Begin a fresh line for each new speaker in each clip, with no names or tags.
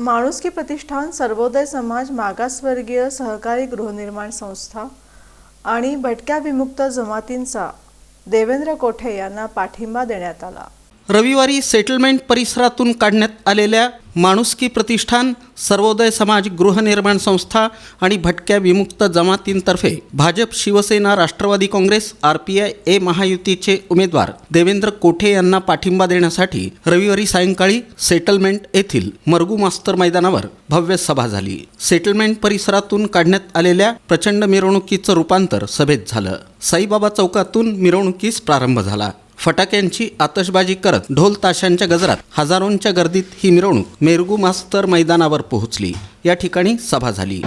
माणुसकी प्रतिष्ठान सर्वोदय समाज मागासवर्गीय सहकारी गृहनिर्माण संस्था आणि भटक्या विमुक्त जमातींचा देवेंद्र कोठे यांना पाठिंबा देण्यात आला.
रविवारी सेटलमेंट परिसरातून काढण्यात आलेल्या माणुसकी प्रतिष्ठान सर्वोदय समाज गृहनिर्माण संस्था आणि भटक्या विमुक्त जमातींतर्फे Bhajap Shivsena Rashtravadi Congress R P I A महायुतीचे उमेदवार देवेंद्र कोठे यांना पाठिंबा देण्यासाठी रविवारी सायंकाळी सेटलमेंट येथील मरगू मास्तर मैदानावर भव्य सभा झाली. सेटलमेंट परिसरातून काढण्यात आलेल्या प्रचंड मिरवणुकीचं रूपांतर सभेत झालं. साईबाबा चौकातून मिरवणुकीस प्रारंभ झाला. फटाक्यांची आतषबाजी करत ढोल ताशांच्या गजरात हजारोंच्या गर्दीत ही मिरवणूक. मेरगू मास्तर मैदानावर पोहोचली. या ठिकाणी सभा झाली.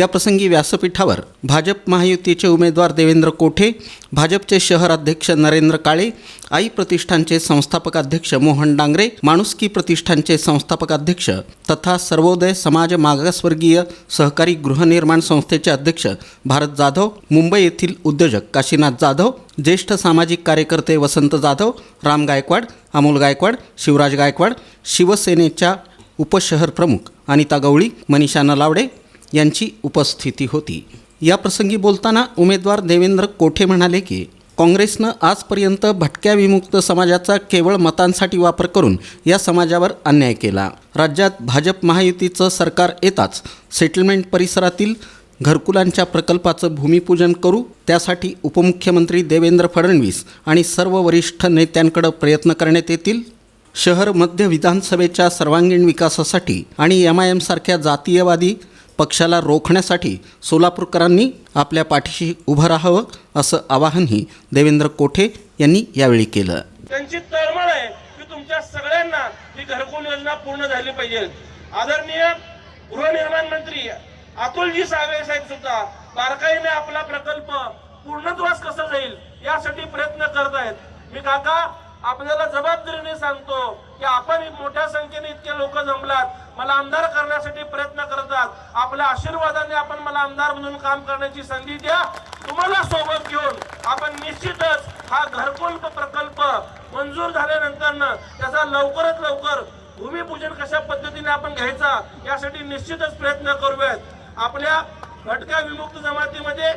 याप्रसंगी व्यासपीठावर भाजप महायुतीचे उमेदवार देवेंद्र कोठे भाजपचे शहर अध्यक्ष नरेंद्र काळे आई प्रतिष्ठानचे संस्थापक अध्यक्ष मोहन डांगरे माणुसकी प्रतिष्ठानचे संस्थापक अध्यक्ष तथा सर्वोदय समाज मागासवर्गीय सहकारी गृहनिर्माण संस्थेचे अध्यक्ष भारत जाधव मुंबई येथील उद्योजक काशीनाथ जाधव ज्येष्ठ सामाजिक कार्यकर्ते वसंत जाधव राम गायकवाड अमोल गायकवाड शिवराज गायकवाड शिवसेनेच्या उपशहर प्रमुख अनिता गवळी मनीषा नलावडे यांची उपस्थिती होती. या प्रसंगी बोलताना उमेदवार देवेंद्र कोठे म्हणाले की काँग्रेसनं आजपर्यंत भटक्या विमुक्त समाजाचा केवळ मतांसाठी वापर करून या समाजावर अन्याय केला. राज्यात भाजप महायुतीचं सरकार येताच सेटलमेंट परिसरातील घरकुलांच्या प्रकल्पाचं भूमिपूजन करू त्यासाठी उपमुख्यमंत्री देवेंद्र फडणवीस आणि सर्व वरिष्ठ नेत्यांकडे प्रयत्न करण्यात येतील. शहर मध्य विधानसभेच्या सर्वांगीण विकासासाठी आणि एम आय एमसारख्या जातीयवादी पक्षाला रोखण्यासाठी सोलापूरकरांनी आपल्या पाठीशी उभं राहावं असं आवाहनही देवेंद्र कोठे यांनी यावेळी केलं.
त्यांची तळमळ आहे की तुमच्या सगळ्यांना ही घरकुल योजना पूर्ण झाली पाहिजे. आदरणीय गृहनिर्माण मंत्री अतुलजी सावे साहेब सुद्धा बारकाईने आपला प्रकल्प पूर्णत्वास कसा जाईल यासाठी प्रयत्न करत आहेत. मी काका आपल्याला जबाबदारीने सांगतो की आपण मोठ्या संख्येने इतके लोक जमलात. मला आमदार करण्यासाठी प्रयत्न करतात आपल्या आशीर्वादाने आपण मला आमदार म्हणून काम करण्याची संधी द्या. तुम्हाला सोबत घेऊन आपण निश्चितच हा घरकुल प्रकल्प मंजूर झाल्यानंतर त्याचा लवकरात लवकर भूमिपूजन कशा पद्धतीने आपण घ्यायचा यासाठी निश्चितच प्रयत्न करूयात. आपल्या भटक्या विमुक्त जमातीमध्ये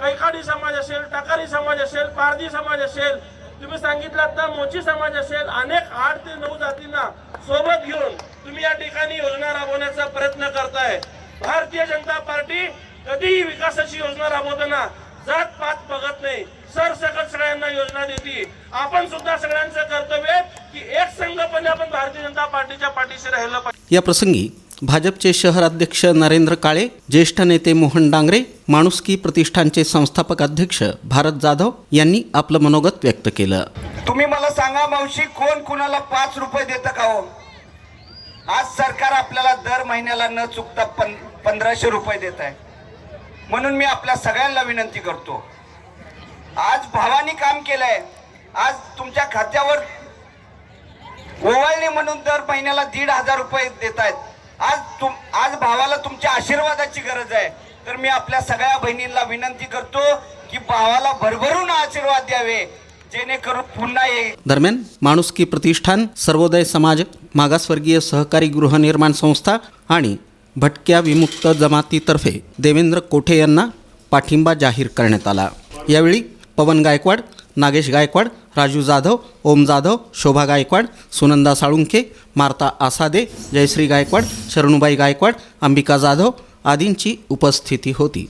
कैकाडी समाज असेल टाकारी समाज असेल पारधी समाज असेल तुम्ही सांगितलं आता मोची समाज असेल अनेक आठ ते नऊ जातींना सोबत घेऊन तुम्ही या ठिकाणी योजना राबवण्याचा प्रयत्न करताय. भारतीय जनता पार्टी कधीही विकासाची योजना राबवताना जात पात बघत नाही. सरसकट सगळ्यांना योजना देते. आपण सुद्धा सगळ्यांचं कर्तव्य की एक संघपणे आपण भारतीय जनता पार्टीच्या पाठीशी राहिलं पाहिजे.
या प्रसंगी भाजपचे शहर अध्यक्ष नरेंद्र काळे ज्येष्ठ नेते मोहन डांगरे माणुसकी प्रतिष्ठानचे संस्थापक अध्यक्ष भारत जाधव यांनी आपलं मनोगत व्यक्त केलं.
तुम्ही मला सांगा मावशी कोण कुणाला पाच रुपये देतं का हो? आज सरकार आपल्याला दर महिन्याला न चुकता पं पंधराशे रुपये देत आहे. म्हणून मी आपल्या सगळ्यांना विनंती करतो. आज भावानी काम केलंय. आज तुमच्या खात्यावर ओवाळणी म्हणून दर महिन्याला दीड हजार रुपये देत आहेत. आज तुम आज भावाला तुमच्या आशीर्वादाची गरज आहे. तर मी आपल्या सगळ्या बहिणींना विनंती करतो की भावाला भरभरून आशीर्वाद द्यावे जेणेकरून पुन्हा ये.
दरम्यान माणुसकी प्रतिष्ठान सर्वोदय समाज मागासवर्गीय सहकारी गृहनिर्माण संस्था आणि भटक्या विमुक्त जमातीतर्फे देवेंद्र कोठे यांना पाठिंबा जाहीर करण्यात आला. यावेळी पवन गायकवाड नागेश गायकवाड राजू जाधव ओम जाधव शोभा गायकवाड सुनंदा साळुंखे मार्ता आसादे जयश्री गायकवाड शरणुबाई गायकवाड अंबिका जाधव आदींची उपस्थिती होती.